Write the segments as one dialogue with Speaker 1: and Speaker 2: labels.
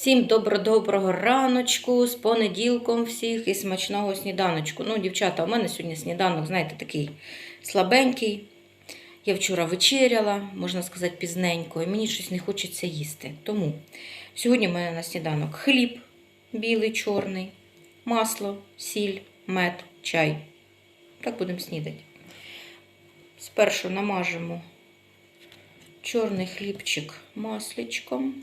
Speaker 1: Всім добро-доброго раночку, з понеділком всіх і смачного сніданочку. Ну, дівчата, у мене сьогодні сніданок, знаєте, такий слабенький. Я вчора вечеряла, можна сказати, пізненько, і мені щось не хочеться їсти. Тому сьогодні в мене на сніданок хліб білий, чорний, масло, сіль, мед, чай. Так будемо снідати. Спершу намажемо чорний хлібчик масличком.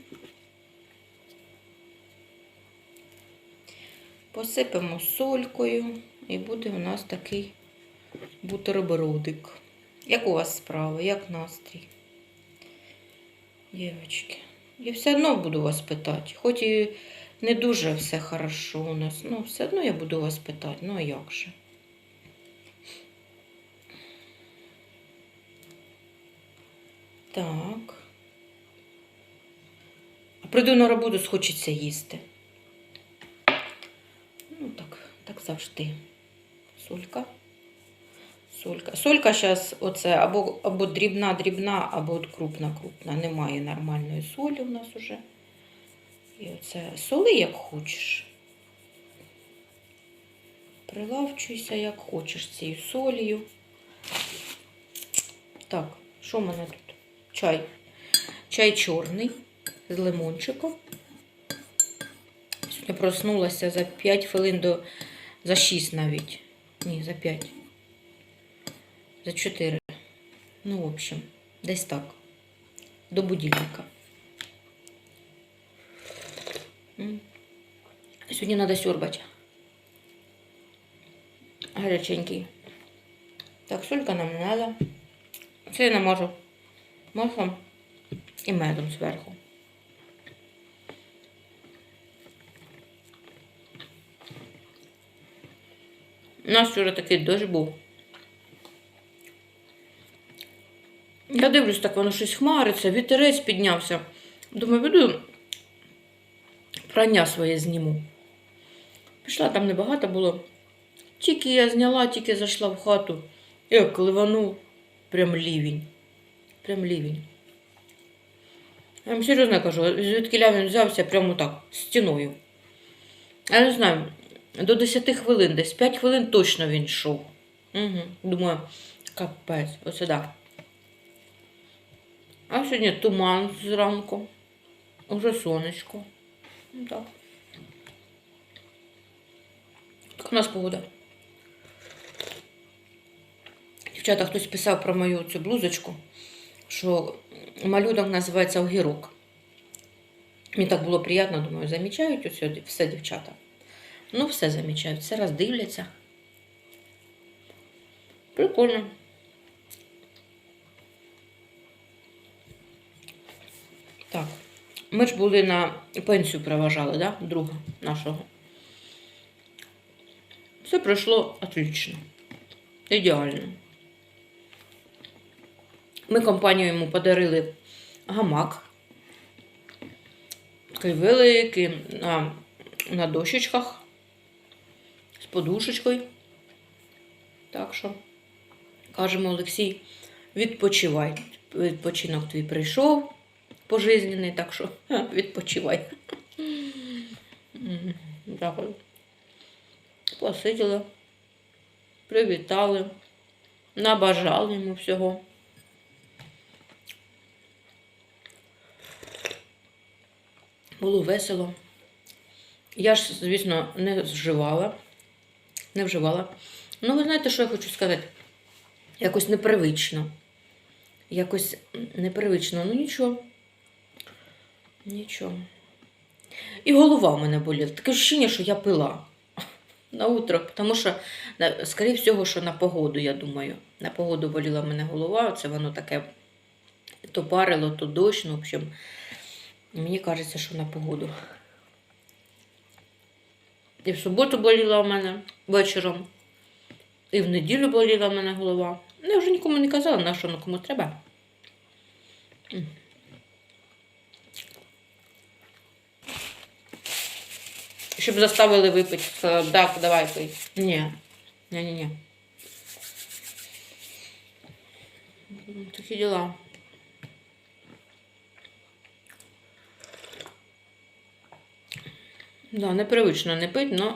Speaker 1: Посипемо солькою і буде у нас такий бутербродик. Як у вас справа, як настрій? Дівчатки, я все одно буду вас питати. Хоч і не дуже все хорошо у нас, ну все одно я буду вас питати. Ну а як же? Так. А прийду на роботу, схочеться їсти. Ну, так, так завжди. Солька. Солька. Солька зараз оце або, або дрібна, дрібна, або от крупна, крупна. Немає нормальної солі у нас уже. І оце соли як хочеш. Прилавчуйся як хочеш цією солью. Так, що в мене тут? Чай. Чай чорний з лимончиком. Сьогодні проснулася за 5 хвилин до. За 6 навіть. Ні, за 5. За 4. Ну, в общем, десь так. До будильника. Сьогодні треба сьорбати. Гаряченький. Так, солька нам не треба. Це я намажу маслом і медом зверху. У нас вчора такий дощ був. Я дивлюсь, так воно щось хмариться, вітерець піднявся. Думаю, піду прання своє зніму. Пішла, там небагато було. Тільки я зняла, тільки зайшла в хату. Як ливанув, прям лівень. Прям лівень. Я вам серйозно кажу, звідки він взявся прямо так, стіною. Я не знаю, до 10 хвилин, десь 5 хвилин точно він йшов. Угу. Думаю, капець, оце да. А сьогодні туман зранку. Уже сонечко. Ну, Так. Так у нас погода. Дівчата, хтось писав про мою цю блузочку, що малюнок називається огірок. Мені так було приємно, думаю, замічають усе, все дівчата. Ну, все замічають, все роздивляться. Прикольно. Так. Ми ж були на пенсію проважали, да? Друга нашого. Все пройшло отлично. Ідеально. Ми компанію йому подарили гамак. Такий великий на, на дощечках з подушечкою. Так що, кажемо, Олексій, відпочивай. Відпочинок твій прийшов пожизнений, так що відпочивай. Посиділи, привітали, набажали йому всього. Було весело. Я ж, звісно, не вживала. Не вживала. Ну, ви знаєте, що я хочу сказати? Якось непривично. Якось непривично. Ну нічого. Нічого. І голова в мене боліла. Таке ощущення, що я пила на утро, тому що, скоріше всього, що на погоду, я думаю. На погоду боліла в мене голова, це воно таке то парило, то дощ. Ну, в общем, мені кажеться, що на погоду. І в суботу боліла в мене вечором, і в неділю боліла в мене голова. Я вже нікому не казала, на що ну кому треба. Щоб заставили випити. Сказали, так, давай пий. Ні. Ні, ні, ні. Такі діла. Да, непривично не пить, але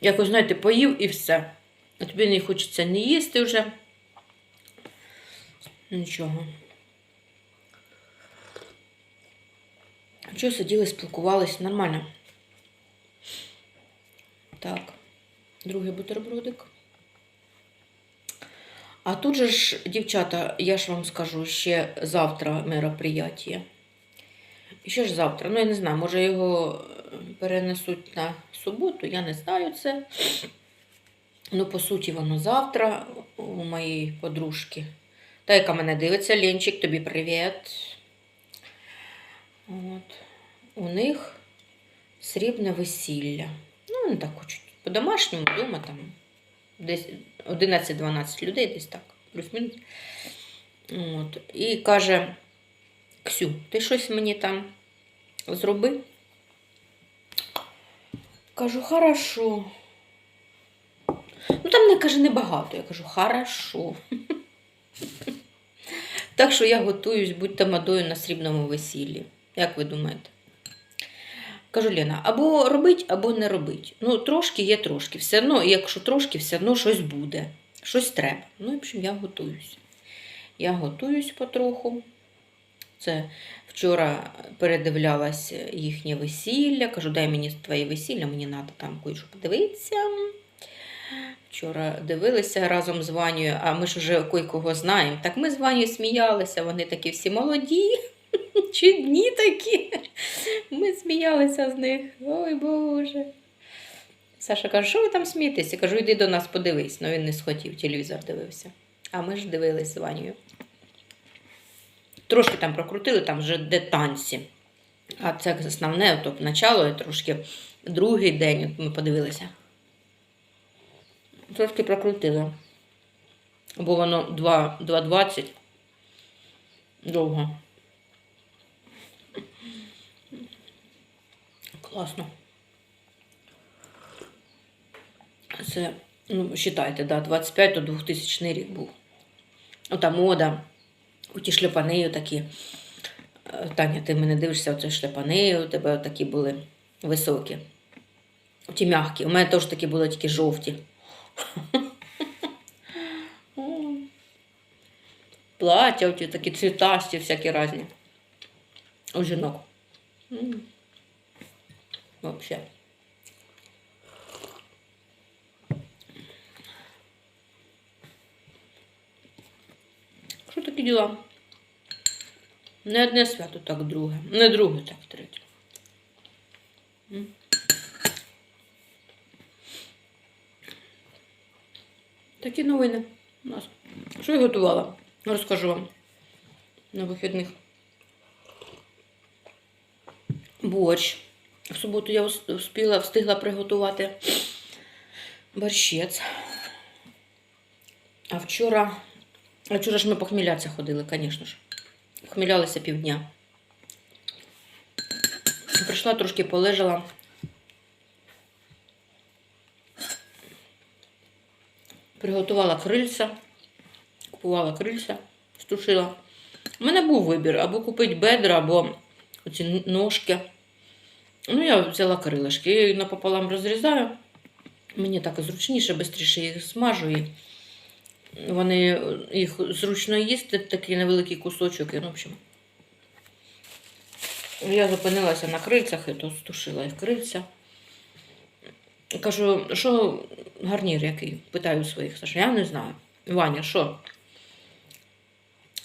Speaker 1: якось, знаєте, поїв і все. А тобі не хочеться не їсти вже. Нічого. Чого сиділи, спілкувались, нормально. Так, другий бутербродик. А тут же ж, дівчата, я ж вам скажу, ще завтра мероприятие. І ще ж завтра. Ну, я не знаю, може його е, перенесуть на суботу, я не знаю це. Ну, по суті, воно завтра у моєї подружки. Та, яка мене дивиться, Ленчик, тобі привіт. От. У них срібне весілля. Ну, вони так хочуть. По-домашньому вдома там десь 11-12 людей, десь так, плюс-мінус. І каже: Ксю, ти щось мені там зроби? Кажу, хорошо. Ну, там не каже небагато. Я кажу, хорошо. Так що я готуюсь бути тамадою на срібному весіллі. Як ви думаєте? Кажу, Лена, або робить, або не робить. Ну, трошки є трошки. Все одно, якщо трошки, все одно щось буде. Щось треба. Ну, в общем, я готуюсь. Я готуюсь потроху. Це вчора передивлялась їхнє весілля. Кажу, дай мені твоє весілля, мені треба там кое-що подивитися. Вчора дивилися разом з Ванею, а ми ж вже кого знаємо. Так ми з Ванею сміялися, вони такі всі молоді, чудні такі. Ми сміялися з них. Ой Боже. Саша каже, що ви там смієтесь? Я кажу, йди до нас подивись. Ну він не схотів, телевізор дивився. А ми ж дивились з Ванею. Трошки там прокрутили, там вже де танці. А це основне, то начало, і трошки другий день от ми подивилися. Трошки прокрутили. Бо воно 2.20 довго. Класно. Це, ну, вважайте, да, 25 то 2000 рік був. Ота мода. Оті шлепани такі. Е, Таня, ти мене дивишся, оце шлепани, у тебе такі були високі. Ті м'які. У мене теж такі були тільки жовті. Плаття, оті такі цвітасті, всякі різні. У жінок. М. Що такі діла? Не одне свято, так друге. Не друге, так третє. Такі новини у нас. Що я готувала? Розкажу вам на вихідних. Борщ. В суботу я встигла, встигла приготувати борщець. А вчора. А вчора ж ми похмілятися ходили, звісно ж. Похмілялися півдня. Прийшла, трошки полежала. Приготувала крильця, купувала крильця, стушила. У мене був вибір або купити бедра, або оці ножки. Ну, я взяла крилишки, я їх напополам розрізаю. Мені так зручніше, швидше їх смажу. І вони їх зручно їсти, такий невеликий кусочок. І, ну, в общем. Я зупинилася на крильцях і то стушила їх крильця. Кажу, що гарнір який? Питаю своїх. Саша, я не знаю. Ваня, що?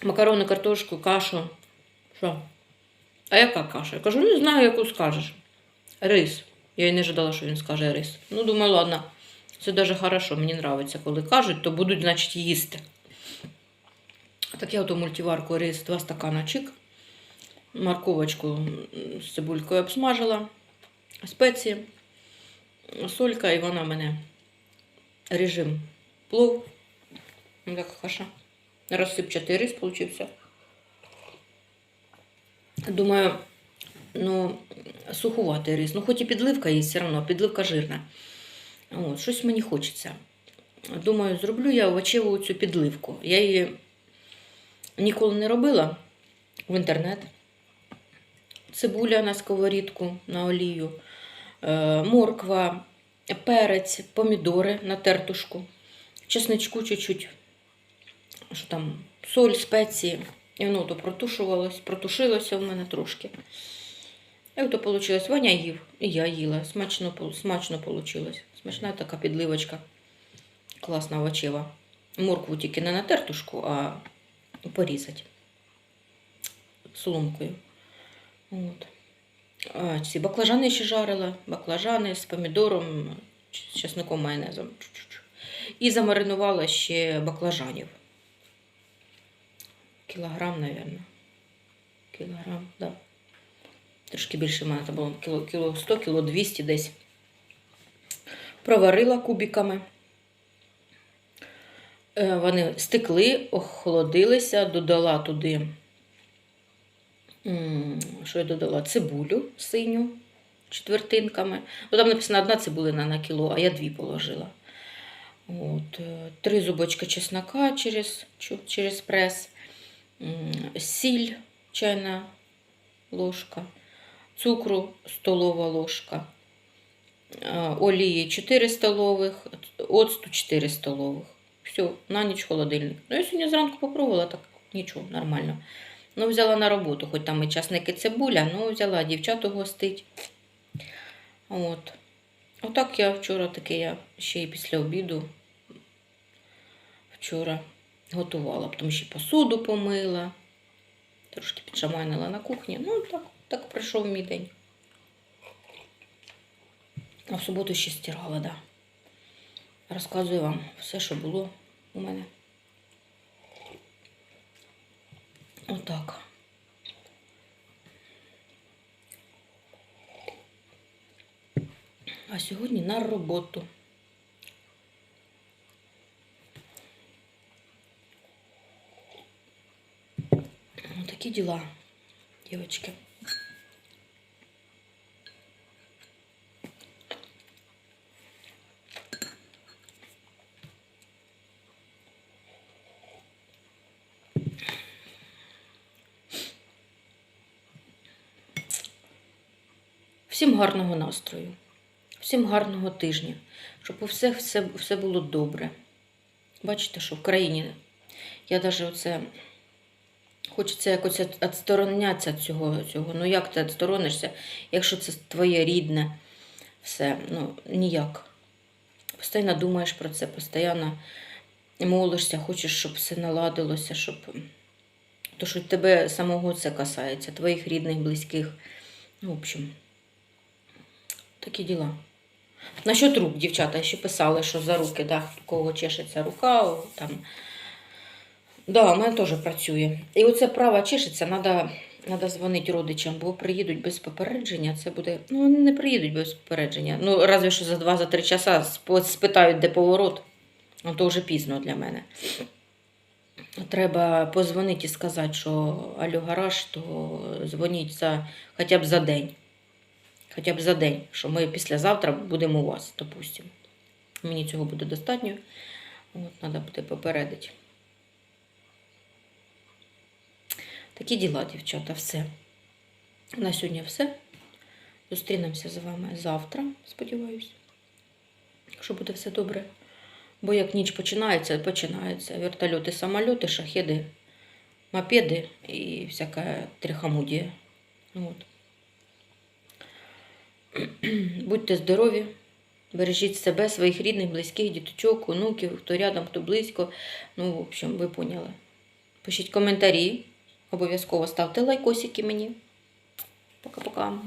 Speaker 1: Макарони, картошку, кашу. Що? А яка каша? Я кажу, не знаю, яку скажеш. Рис. Я й не ожидала, що він скаже рис. Ну, думаю, ладно. Це даже хорошо, мені подобається, коли кажуть, то будуть, значить, їсти. Так я ото мультиварку рис, два стакана чик. Морковочку з цибулькою обсмажила. Спеції, солька, і вона в мене режим плов. Ну, Так, хорошо. Розсипчатий рис получився. Думаю, ну, сухуватий рис. Ну, хоч і підливка є, все одно, підливка жирна. От, щось мені хочеться. Думаю, зроблю я овочеву цю підливку. Я її ніколи не робила в інтернет. Цибуля на сковорідку, на олію, е, морква, перець, помідори на тертушку, чесничку чуть-чуть, там, соль, спеції. І воно то протушувалось, протушилося в мене трошки. І ото вийшло. Ваня їв, і я їла. Смачно, смачно вийшло. Смачна така підливочка. Класна овочева. Моркву тільки не на тертушку, а порізати соломкою. От. А, ці баклажани ще жарила. Баклажани з помідором, з чесником майонезом. І замаринувала ще баклажанів. Кілограм, мабуть. Кілограм, так. Да. Трошки більше в мене там було кіло, кіло 100, кіло 200 десь. Проварила кубиками. Е, Вони стекли, охолодилися, додала туди, що я додала? Цибулю синю четвертинками. Ну, там написано одна цибулина на кіло, а я дві положила. От, е, три зубочки чеснока через, через прес, сіль чайна ложка, цукру столова ложка, е, олії 4 столових, оцту 4 столових. Все, на ніч холодильник. Ну, я сьогодні зранку попробувала, так нічого, нормально. Ну, взяла на роботу, хоч там і часник, і цибуля, ну взяла дівчату гостить. От. Отак я вчора таки я ще й після обіду вчора готувала, тому що посуду помила, трошки підшаманила на кухні. Ну, так, так пройшов мій день. А в суботу ще стирала. Да. Розказую вам все, що було у мене. Отак. А сьогодні на роботу. Ну, такі діла, дівчатки. Всім гарного настрою, всім гарного тижня, щоб у всіх все, все було добре. Бачите, що в країні я навіть оце хочеться якось відсторонятися від цього, цього. Ну як ти відсторонишся, якщо це твоє рідне, все, ну ніяк. Постійно думаєш про це, постійно молишся, хочеш, щоб все наладилося, щоб. То, що тебе самого це касається, твоїх рідних, близьких. Ну, в общем. Такі діла. Насчет рук, дівчата, ще писали, що за руки, да, у кого чешеться рука, там. Да, у мене теж працює. І оце права чешеться, треба надо дзвонити родичам, бо приїдуть без попередження. Це буде. Ну, вони не приїдуть без попередження. Ну, разве що за 2-3 часа спитають, де поворот. Ну, то вже пізно для мене. Треба позвонити і сказати, що алло, гараж, то дзвоніть за хоча б за день. Хоча б за день, що ми післязавтра будемо у вас, допустимо. Мені цього буде достатньо. От, треба буде попередити. Такі діла, дівчата, все. На сьогодні все. Зустрінемося з вами завтра, сподіваюся. Якщо буде все добре. Бо як ніч починається, починається. Вертольоти, самольоти, шахеди, мопеди і всяка трихомудія. От. Будьте здорові, бережіть себе, своїх рідних, близьких, діточок, онуків, хто рядом, хто близько. Ну, в общем, ви поняли. Пишіть коментарі, обов'язково ставте лайкосики мені. Пока-пока.